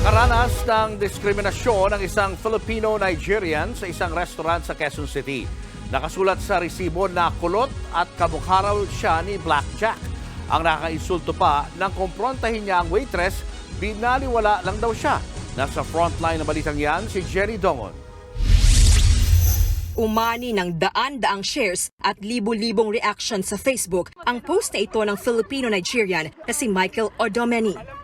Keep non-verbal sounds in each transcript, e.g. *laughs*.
Nakaranas ng diskriminasyon ng isang Filipino-Nigerian sa isang restaurant sa Quezon City. Nakasulat sa resibo na kulot at kamukha siya ni Blackjack. Ang nakakainsulto pa nang kumprontahin niya ang waitress, binaliwala lang daw siya. Nasa frontline ng balitang yan si Jenny Dongon. Umani ng daan-daang shares at libo-libong reaction sa Facebook ang post na ito ng Filipino-Nigerian na si Michael Odomeni.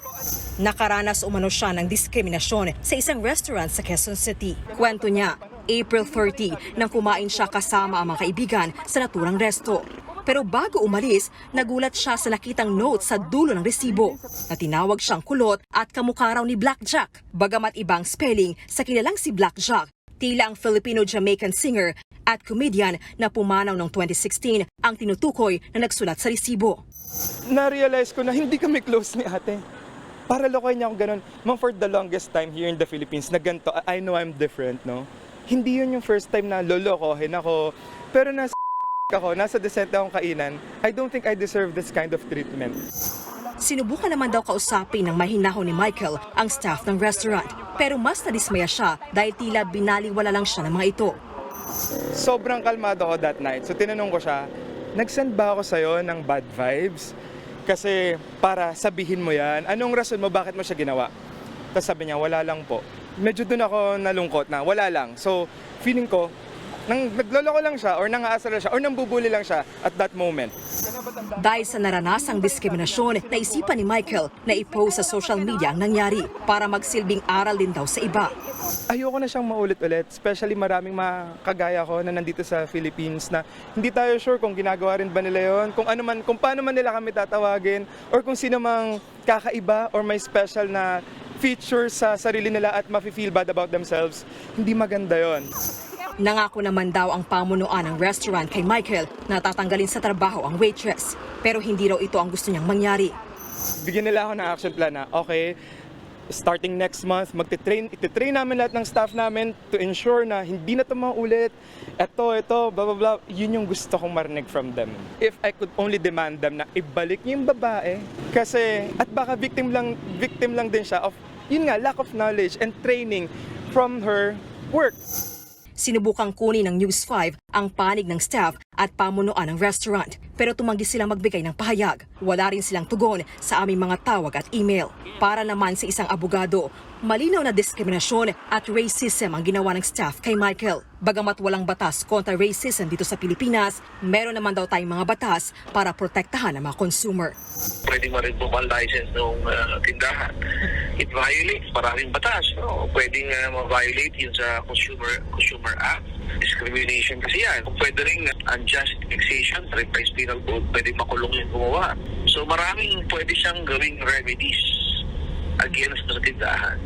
Nakaranas umano siya ng diskriminasyon sa isang restaurant sa Quezon City. Kwento niya, April 30 nang kumain siya kasama ang mga kaibigan sa naturang resto. Pero bago umalis, nagulat siya sa nakitang note sa dulo ng resibo na tinawag siyang kulot at kamukha raw ni Blackjack. Bagamat ibang spelling sa kilalang si Blackjack, tila ang Filipino-Jamaican singer at comedian na pumanaw noong 2016 ang tinutukoy na nagsulat sa resibo. na-realize ko na hindi kami close ni ate. Para lokohin niya ako ganun. Ma'am, for the longest time here in the Philippines, na ganito, I know I'm different, no? Hindi yun yung first time na lolokohin ako. Pero nasa *laughs* ako, nasa desente akong kainan, I don't think I deserve this kind of treatment. Sinubukan naman daw kausapin ng mahinahon ni Michael ang staff ng restaurant. Pero mas nadismaya siya dahil tila binaliwala lang siya ng mga ito. Sobrang kalmado ako that night. So tinanong ko siya, nag-send ba ako sa'yo ng bad vibes? Kasi para sabihin mo yan, anong rason mo, bakit mo siya ginawa? Tapos sabi niya, wala lang po. Medyo dun ako nalungkot na, wala lang. So feeling ko, nang nagloloko lang siya or nangaasar lang siya or nambubuli lang siya at that moment. Dahil sa naranasang diskriminasyon, naisipan ni Michael na i-post sa social media ang nangyari para magsilbing aral din daw sa iba. Ayoko na siyang maulit-ulit, especially maraming mga kagaya ko na nandito sa Philippines na hindi tayo sure kung ginagawa rin ba nila yon, kung ano man, kung paano man nila kami tatawagin, or kung sino mang kakaiba or may special na feature sa sarili nila at mafe-feel bad about themselves. Hindi maganda yon. Nangako naman daw ang pamunuan ng restaurant kay Michael na tatanggalin sa trabaho ang waitress. Pero hindi raw ito ang gusto niyang mangyari. Bigyan nila ako ng action plan na, okay, starting next month, magte-train, ititrain namin lahat ng staff namin to ensure na hindi na ito maulit. Ito, ito, blah, blah, blah. Yun yung gusto kong marinig from them. If I could only demand them na ibalik niyo yung babae. Kasi, at baka victim lang, victim lang din siya of, yun nga, lack of knowledge and training from her work. Sinubukang kunin ng News 5 ang panig ng staff at pamunuan ng restaurant. Pero tumanggi silang magbigay ng pahayag. Wala rin silang tugon sa aming mga tawag at email. Para naman sa isang abogado, malinaw na diskriminasyon at racism ang ginawa ng staff kay Michael. Bagamat walang batas kontra racism dito sa Pilipinas, meron naman daw tayong mga batas para protektahan ang mga consumer. pwede mo rin bukal license ng uh, tindahan. It violates maraming batas. No? Pwedeng uh, ma-violate yun sa Consumer Consumer Act. Discrimination kasi yan. Pwede rin unjust fixation, revised penal code, pwede makulong yung gumawa. So maraming pwede siyang gawing remedies against sa tindahan.